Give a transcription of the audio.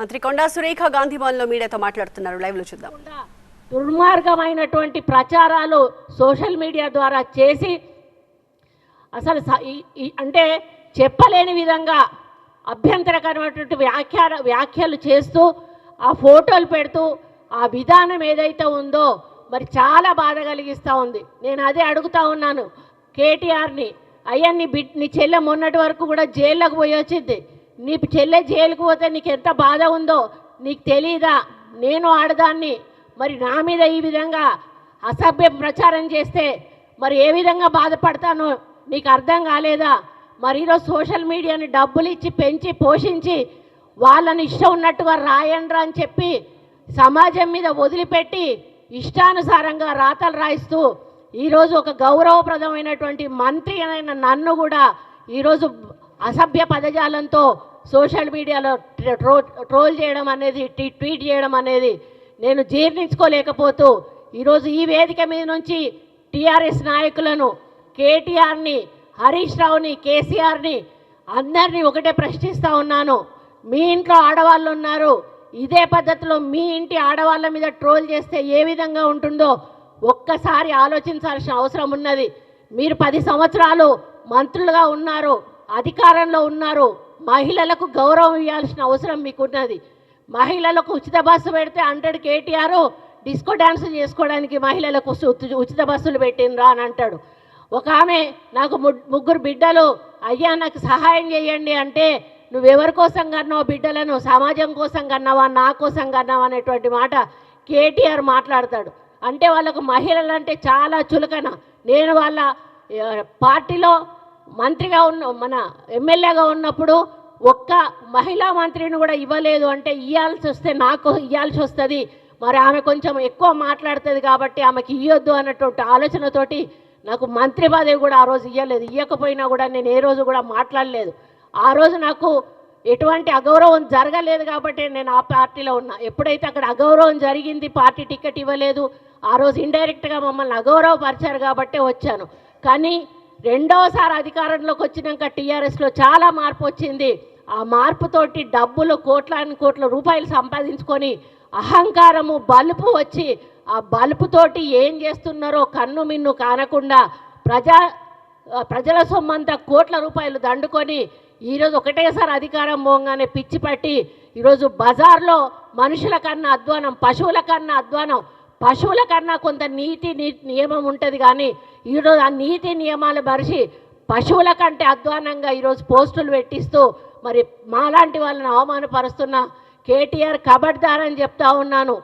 మంత్రి కొండా సురేఖ గాంధీ భవన్లో మీడియాతో మాట్లాడుతున్నారు. లైవ్లో చూద్దాం. దుర్మార్గమైనటువంటి ప్రచారాలు సోషల్ మీడియా ద్వారా చేసి అసలు ఈ- అంటే చెప్పలేని విధంగా అభ్యంతరకరమైనటువంటి వ్యాఖ్య వ్యాఖ్యలు చేస్తూ ఆ ఫోటోలు పెడుతూ ఆ విధానం ఏదైతే ఉందో మరి చాలా బాధ కలిగిస్తూ ఉంది. నేను అదే అడుగుతా ఉన్నాను. కేటీఆర్ని అయ్యా నీ బిడ్ నీ చెల్లె మొన్నటి వరకు కూడా జైల్లోకి పోయి వచ్చింది. నీ చెల్లె జైలుకు పోతే నీకు ఎంత బాధ ఉందో నీకు తెలీదా? నేను ఆడదాన్ని. మరి నా మీద ఈ విధంగా అసభ్య ప్రచారం చేస్తే మరి ఏ విధంగా బాధపడతానో నీకు అర్థం కాలేదా? మరి ఈరోజు సోషల్ మీడియాని డబ్బులు ఇచ్చి పెంచి పోషించి వాళ్ళని ఇష్టం ఉన్నట్టుగా రాయండ్రా అని చెప్పి సమాజం మీద వదిలిపెట్టి ఇష్టానుసారంగా రాతలు రాయిస్తూ ఈరోజు ఒక గౌరవప్రదమైనటువంటి మంత్రి అయిన నన్ను కూడా ఈరోజు అసభ్య పదజాలంతో సోషల్ మీడియాలో ట్రో ట్రోల్ చేయడం అనేది ట్వీట్ చేయడం అనేది నేను జీర్ణించుకోలేకపోతూ ఈరోజు ఈ వేదిక మీద నుంచి టీఆర్ఎస్ నాయకులను కేటీఆర్ని హరీష్ రావుని కేసీఆర్ని అందరినీ ఒకటే ప్రశ్నిస్తూ ఉన్నాను. మీ ఇంట్లో ఆడవాళ్ళు ఉన్నారు. ఇదే పద్ధతిలో మీ ఇంటి ఆడవాళ్ళ మీద ట్రోల్ చేస్తే ఏ విధంగా ఉంటుందో ఒక్కసారి ఆలోచించాల్సిన అవసరం ఉన్నది. మీరు పది సంవత్సరాలు మంత్రులుగా ఉన్నారు అధికారంలో ఉన్నారు. మహిళలకు గౌరవం ఇవ్వాల్సిన అవసరం మీకున్నది. మహిళలకు ఉచిత బస్సు పెడితే హండ్రెడ్ కేటీఆర్ డిస్కో డ్యాన్స్ చేసుకోవడానికి మహిళలకు ఉచిత బస్సులు పెట్టినరా అని అంటాడు. ఒక ఆమె నాకు ముగ్గురు బిడ్డలు అయ్యా నాకు సహాయం చేయండి అంటే నువ్వెవరి కోసం కన్నావు బిడ్డలను? సమాజం కోసం కన్నావా? నా కోసం కన్నావా? అనేటువంటి మాట కేటీఆర్ మాట్లాడతాడు. అంటే వాళ్ళకు మహిళలు అంటే చాలా చులకన. నేను వాళ్ళ పార్టీలో మంత్రిగా ఉన్న మన ఎమ్మెల్యేగా ఉన్నప్పుడు ఒక్క మహిళా మంత్రిని కూడా ఇవ్వలేదు అంటే ఇవ్వాల్సి వస్తే నాకు ఇవ్వాల్సి వస్తుంది. మరి ఆమె కొంచెం ఎక్కువ మాట్లాడుతుంది కాబట్టి ఆమెకి ఇవ్వద్దు అన్నటువంటి ఆలోచనతోటి నాకు మంత్రి పదవి కూడా ఆ రోజు ఇవ్వలేదు ఇవ్వకపోయినా కూడా నేను ఏ రోజు కూడా మాట్లాడలేదు. ఆ రోజు నాకు ఎటువంటి అగౌరవం జరగలేదు కాబట్టి నేను ఆ పార్టీలో ఉన్నా. ఎప్పుడైతే అక్కడ అగౌరవం జరిగింది పార్టీ టికెట్ ఇవ్వలేదు ఆ రోజు ఇండైరెక్ట్గా మమ్మల్ని అగౌరవపరిచారు కాబట్టే వచ్చాను. కానీ రెండోసారి అధికారంలోకి వచ్చినాక టీఆర్ఎస్లో చాలా మార్పు వచ్చింది. ఆ మార్పుతోటి డబ్బులు కోట్లాని కోట్ల రూపాయలు సంపాదించుకొని అహంకారము బలుపు వచ్చి ఆ బలుపుతోటి ఏం చేస్తున్నారో కన్ను మిన్ను కానకుండా ప్రజా ప్రజల సొమ్మంతా కోట్ల రూపాయలు దండుకొని ఈరోజు ఒకటేసారి అధికారం పోగానే పిచ్చి పట్టి ఈరోజు బజార్లో మనుషుల కన్నా అధ్వానం పశువుల కన్నా అధ్వానం పశువుల కన్నా కొంత నీతి నీ- నియమం ఉంటుంది కానీ ఈరోజు ఆ నీతి నియమాలు మరిచి పశువుల కంటే అధ్వానంగా ఈరోజు పోస్టులు పెట్టిస్తూ మరి మాలాంటి వాళ్ళని అవమానపరుస్తున్న కేటీఆర్ కబడ్దార్ అని చెప్తా ఉన్నాను.